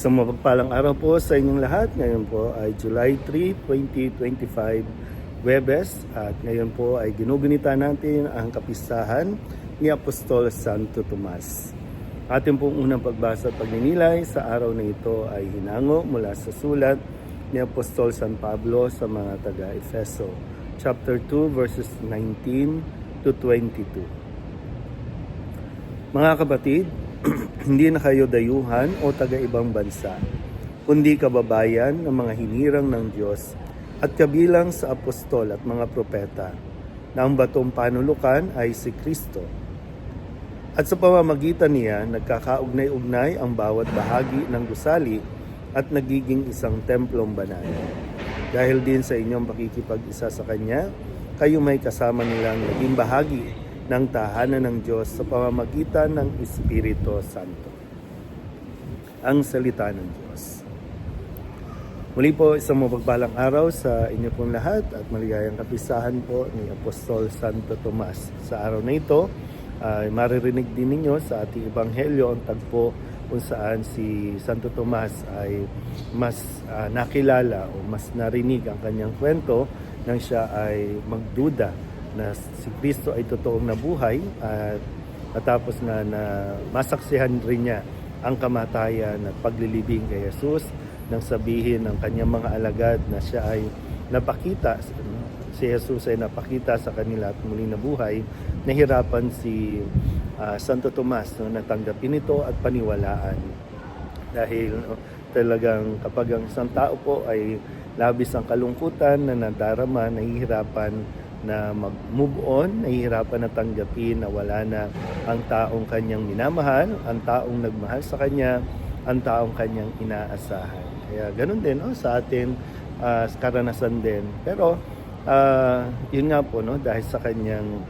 Isang mapagpalang araw po sa inyong lahat. Ngayon po ay July 3, 2025, Webes. At ngayon po ay ginugunita natin ang kapistahan ni Apostol Santo Tomas. Ating pong unang pagbasa at pagninilay sa araw na ito ay hinango mula sa sulat ni Apostol San Pablo sa mga taga-Efeso, chapter 2, verses 19 to 22. Mga kapatid, hindi na kayo dayuhan o taga-ibang bansa, kundi kababayan ng mga hinirang ng Diyos at kabilang sa apostol at mga propeta na ang batong panulukan ay si Kristo. At sa pamamagitan niya, nagkakaugnay-ugnay ang bawat bahagi ng gusali at nagiging isang templong banal. Dahil din sa inyong pakikipag-isa sa Kanya, kayo may kasama nilang naging bahagi ng tahanan ng Diyos sa pamamagitan ng Espiritu Santo. Ang salita ng Diyos. Muli po, isang mapagpalang araw sa inyo pong lahat at maligayang kapisahan po ni Apostol Santo Tomas. Sa araw na ito, ay maririnig din ninyo sa ating Ebanghelyo ang tagpo kung saan si Santo Tomas ay mas ah, nakilala o mas narinig ang kanyang kwento nang siya ay magduda na si Kristo ay totoong nabuhay at matapos nga na masaksihan rin niya ang kamatayan at paglilibing kay Jesus nang sabihin ng kanyang mga alagad na siya ay napakita si Jesus ay napakita sa kanila at muling nabuhay. Nahirapan si ah, Santo Tomas no, natanggapin ito at paniwalaan. Dahil no, talagang kapag ang isang tao po ay labis ang kalungkutan na nadarama, nahihirapan na mag-move on, nahihirapan na tanggapin na wala na ang taong kanyang minamahal, ang taong nagmahal sa kanya, ang taong kanyang inaasahan. Kaya ganun din no, sa atin ah, karanasan din. Pero ah, yun nga po no, dahil sa kanyang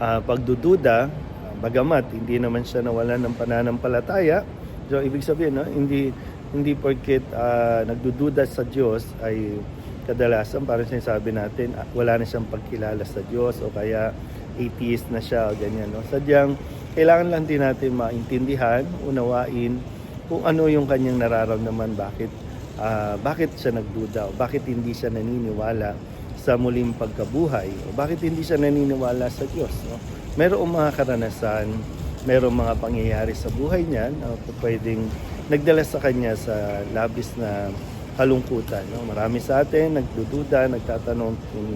ah, pagdududa, bagamat hindi naman siya nawalan ng pananampalataya, so ibig sabihin no, hindi hindi porket ah, nagdududa sa Diyos ay kadalasan parang sinasabi natin ah, wala na siyang pagkilala sa Diyos o kaya atheist na siya o ganyan no. Sadyang kailangan lang din natin maintindihan, unawain kung ano yung kanyang nararamdaman, bakit ah, bakit siya nagduda o bakit hindi siya naniniwala sa muling pagkabuhay o bakit hindi siya naniniwala sa Diyos. No? Merong mga karanasan, merong mga pangyayari sa buhay niya na pwedeng nagdala sa kanya sa labis na kalungkutan. No? Marami sa atin nagdududa, nagtatanong kung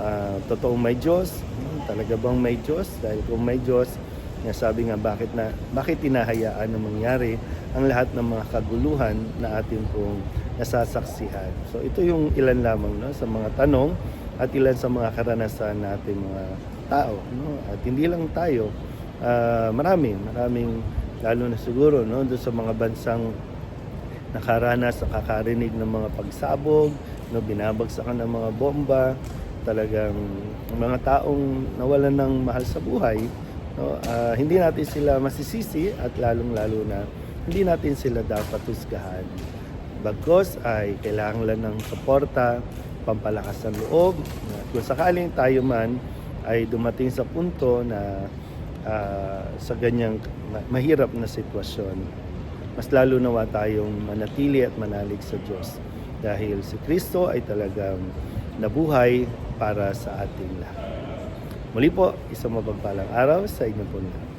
ah, totoong may Diyos, Hmm, talaga bang may Diyos? Dahil kung may Diyos, nga sabi nga bakit na bakit tinahayaan na mangyari ang lahat ng mga kaguluhan na atin pong nasasaksihan. So ito yung ilan lamang no sa mga tanong at ilan sa mga karanasan natin mga tao no at hindi lang tayo ah, marami maraming lalo na siguro no doon sa mga bansang nakaranas sa kakarinig ng mga pagsabog, no, binabagsakan ng mga bomba, talagang mga taong nawalan ng mahal sa buhay, no, ah, hindi natin sila masisisi at lalong-lalo na hindi natin sila dapat husgahan. Bagkos ay kailangan lang ng suporta, pampalakas ng loob. At kung sakaling tayo man ay dumating sa punto na ah, sa ganyang ma- mahirap na sitwasyon, mas lalo nawa tayong manatili at manalig sa Diyos dahil si Kristo ay talagang nabuhay para sa ating lahat. Muli po, isang mapagpalang araw sa inyo po lahat.